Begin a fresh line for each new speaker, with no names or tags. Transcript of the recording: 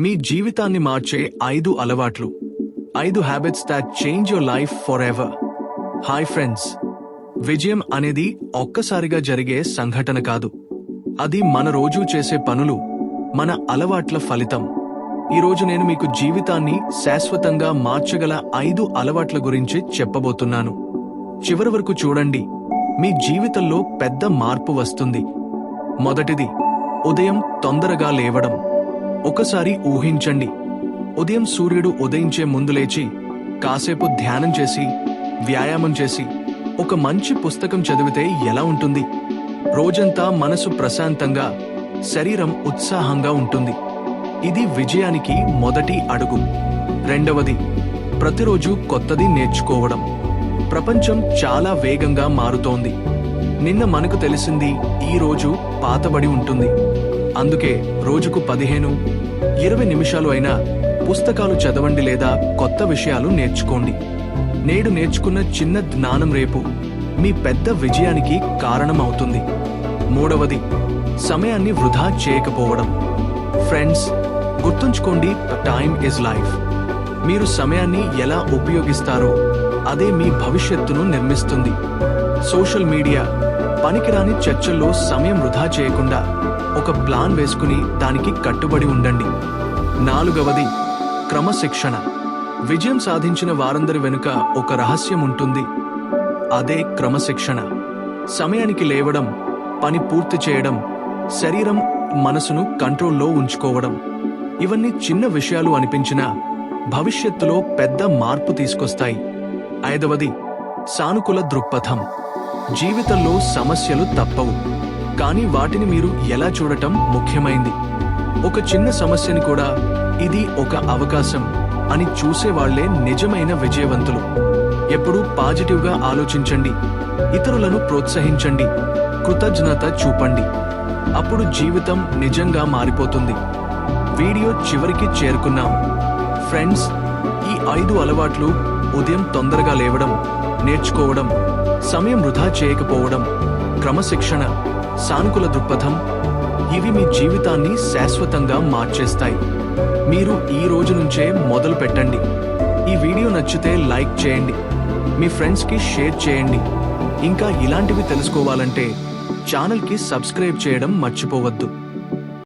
మీ జీవితాన్ని మార్చే ఐదు అలవాట్లు. ఐదు habits that change your life for ever hi friends విజయం అనేది ఒక్కసారిగా జరిగే సంఘటన కాదు. అది మన రోజూ చేసే పనులు మన అలవాట్ల ఫలితం. ఈరోజు నేను మీకు జీవితాన్ని శాశ్వతంగా మార్చగల ఐదు అలవాట్ల గురించి చెప్పబోతున్నాను. చివరి వరకు చూడండి. మీ జీవితంలో పెద్ద మార్పు వస్తుంది. మొదటిది ఉదయం తొందరగా లేవడం. ఒకసారి ఊహించండి. ఉదయం సూర్యుడు ఉదయించే ముందు లేచి కాసేపు ధ్యానం చేసి వ్యాయామం చేసి ఒక మంచి పుస్తకం చదివితే ఎలా ఉంటుంది? రోజంతా మనసు ప్రశాంతంగా శరీరం ఉత్సాహంగా ఉంటుంది. ఇది విజయానికి మొదటి అడుగు. రెండవది ప్రతిరోజు కొత్తది నేర్చుకోవడం. ప్రపంచం చాలా వేగంగా మారుతోంది. నిన్న మనకు తెలిసింది ఈ రోజు పాతబడి ఉంటుంది. అందుకే రోజుకు పదిహేను ఇరవై నిమిషాలు అయినా పుస్తకాలు చదవండి లేదా కొత్త విషయాలు నేర్చుకోండి. నేడు నేర్చుకున్న చిన్న జ్ఞానం రేపు మీ పెద్ద విజయానికి కారణమవుతుంది. మూడవది సమయాన్ని వృధా చేయకపోవడం. ఫ్రెండ్స్ గుర్తుంచుకోండి టైం ఇస్ లైఫ్ మీరు సమయాన్ని ఎలా ఉపయోగిస్తారో అదే మీ భవిష్యత్తును నిర్మిస్తుంది. సోషల్ మీడియా పనికిరాని చర్చల్లో సమయం వృధా చేయకుండా ఒక ప్లాన్ వేసుకుని దానికి కట్టుబడి ఉండండి. నాలుగవది క్రమశిక్షణ. విజయం సాధించిన వారందరి వెనుక ఒక రహస్యం ఉంటుంది. అదే క్రమశిక్షణ. సమయానికి లేవడం పని పూర్తి చేయడం శరీరం మనసును కంట్రోల్లో ఉంచుకోవడం. ఇవన్నీ చిన్న విషయాలు అనిపించినా భవిష్యత్తులో పెద్ద మార్పు తీసుకొస్తాయి. ఐదవది సానుకూల దృక్పథం. జీవితంలో సమస్యలు తప్పవు. కానీ వాటిని మీరు ఎలా చూడటం ముఖ్యమైంది. ఒక చిన్న సమస్యని కూడా ఇది ఒక అవకాశం అని చూసేవాళ్ళే నిజమైన విజయవంతులు. ఎప్పుడూ పాజిటివ్గా ఆలోచించండి. ఇతరులను ప్రోత్సహించండి. కృతజ్ఞత చూపండి. అప్పుడు జీవితం నిజంగా మారిపోతుంది. వీడియో చివరికి చేరుకున్నాం. ఫ్రెండ్స్ ఈ ఐదు అలవాట్లు ఉదయం తొందరగా లేవడం నేర్చుకోవడం సమయం వృధా చేయకపోవడం క్రమశిక్షణ సానుకూల దృక్పథం ఇవి మీ జీవితాన్ని శాశ్వతంగా మార్చేస్తాయి. మీరు ఈ రోజు నుంచే మొదలు పెట్టండి. ఈ వీడియో నచ్చితే లైక్ చేయండి. మీ ఫ్రెండ్స్కి షేర్ చేయండి. ఇంకా ఇలాంటివి తెలుసుకోవాలంటే ఛానల్కి సబ్స్క్రైబ్ చేయడం మర్చిపోవద్దు.